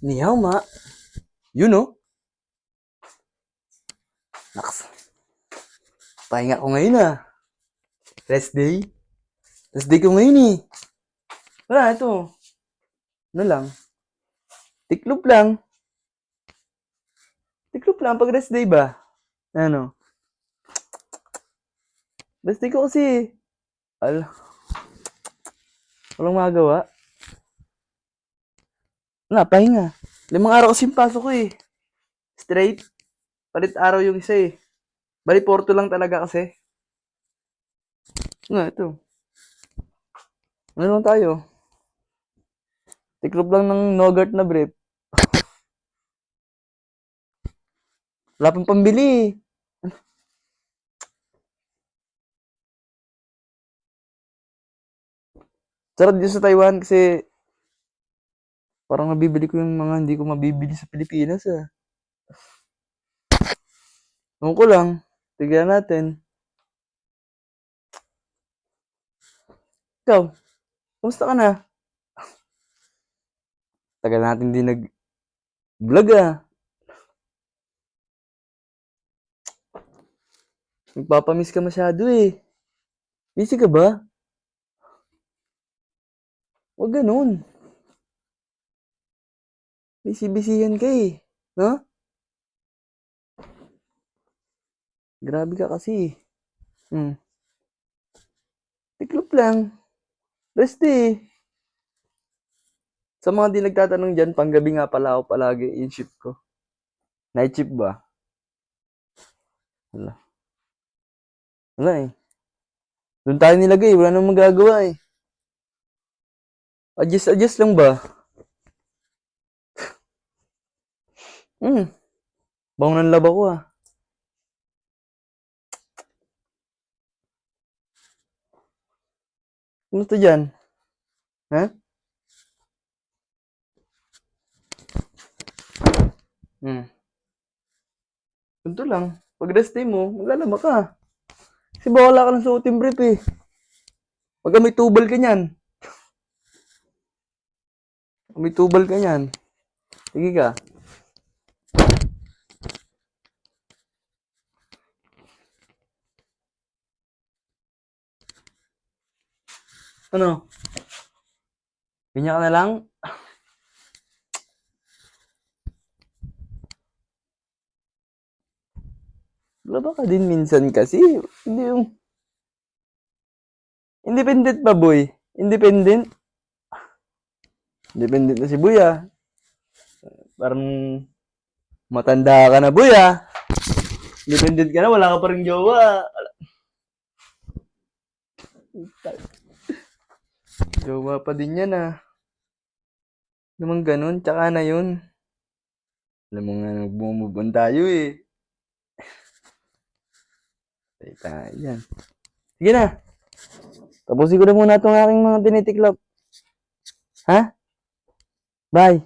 Niyaw, ma. Yun, oh. Naks. Pahinga ko ngayon, ah. Rest day. Rest day ko ngayon, eh. Wala, ito. Ano lang? Tiklop lang. Tiklop lang pag rest day ba? Ano? Rest day ko kasi. Al. Walang magawa. Wala, pahinga. Limang araw kasi yung pasok ko eh. Straight. Palit araw yung isa eh. Bali, Porto lang talaga kasi. Nga, ito. Ano lang tayo? Tiklop lang ng Nogurt na brief. Wala pang pambili. Sarap din sa Taiwan kasi parang nabibili ko yung mga hindi ko mabibili sa Pilipinas ah. Ewan ko lang. Tignan natin. Ikaw, kumusta ka na? Tagal natin din nag-vlog ah. Nagpapamiss ka masyado eh. Busy ka ba? Huwag ganun. Busy-busyhan ka eh. Ha? Grabe ka kasi. Hmm. Tiklop lang. Rest eh. Sa mga di nagtatanong dyan, panggabi nga pala ako palagi in shift ko. Night shift ba? Wala. Wala eh. Doon tayo nilagay, wala nang magagawa eh. Adjust, adjust lang ba? Hmm. Bango ng laba ko ah. Kumusta dyan? Ha? Hmm. Ganito lang. Pag rest day mo, maglalaba ka. Kasi bawala ka ng suotin brief eh. Pagka may tubal ka niyan. Pag may tubal ka niyan. Sige ka. Ano? Ganyan ka na lang? Laba ka din minsan kasi. Hindi yung... Independent ba, boy? Independent? Independent na si boy, ah. Parang matanda ka na, boy, ah. Independent ka na, wala ka pa rin jowa. Jowa pa din yan, ah. Naman ganun, tsaka na yun. Alam mo nga, nag-move on tayo, eh. Tayo yan. Sige na. Tapusin ko na muna itong aking mga tinitiklop. Ha? Bye.